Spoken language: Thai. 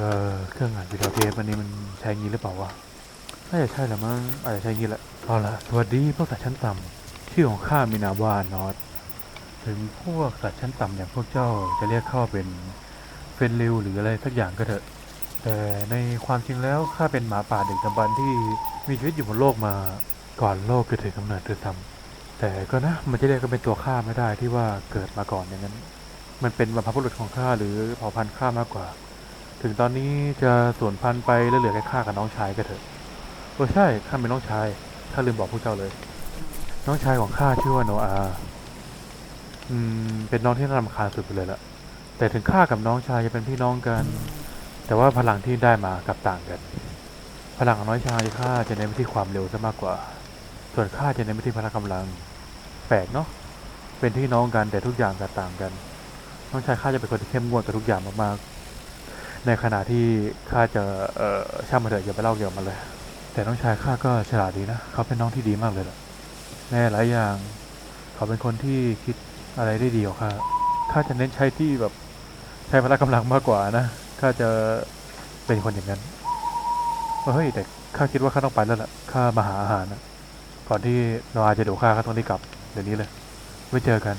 ออเครื่องอ่านวิดีโอเทปอันนี้มันใช้งี้หรือเปล่าวะน่าจะใช่แหละมั้งอาจจะใช้งี้แหละเอาละสวัสดีพวกสัตว์ชั้นต่ำชื่อของข้ามีนามว่านอตถึงพวกสัตว์ชั้นต่ำอย่างพวกเจ้าจะเรียกข้าเป็นเฟนริวหรืออะไรสักอย่างก็เถอะ แต่ในความจริงแล้วข้าเป็นหมาป่าดึกดำบรรที่มีชีวิตอยู่บนโลกมาก่อนโลกเกิดถึงกำเนิดด้วยซ้ำแต่ก็นะมันจะเรียกก็เป็นตัวข้าไม่ได้ที่ว่าเกิดมาก่อนอย่างนั้น มันเป็นบรรพบุรุษของข้าหรือเผ่าพันธุ์ข้ามากกว่า ถึงตอนนี้จะสูญพันไปแล้วเหลือแค่ข้ากับน้องชายก็เถอะโอ้ใช่ข้าเป็นน้องชายข้าลืมบอกพวกเจ้าเลย น้องชายของข้าชื่อว่าโนอาอืมเป็นน้องที่น่ารำคาญสุดไปเลยละแต่ถึงข้ากับน้องชายจะเป็นพี่น้องกัน แต่ว่าพลังที่ได้มากับต่างกัน พลังของน้องชายข้าจะเน้นไปที่ความเร็วซะมากกว่า ส่วนข้าจะเน้นไปที่พละกำลัง แปลกเนาะเป็นพี่น้องกันแต่ทุกอย่างกลับต่างกัน น้องชายข้าจะเป็นคนที่เข้มงวดกับทุกอย่างมากๆ ในขณะที่ข้าจะเออช่างมาเถอะอย่าไปเล่าเกี่ยวกับมันเลย แต่น้องชายข้าก็ฉลาดดีนะ เขาเป็นน้องที่ดีมากเลยแหละในหลายอย่าง เขาเป็นคนที่คิดอะไรได้ดีกว่าข้าข้าจะเน้นใช้ที่แบบใช้พละกำลังมากกว่านะข้าจะเป็นคนอย่างนั้นเฮ้ยแต่ข้าคิดว่าข้าต้องไปแล้วล่ะข้ามาหาอาหารนะก่อนที่เราอาจจะดูข้าข้าต้องรีบกลับเดี๋ยวนี้เลยไว้เจอกัน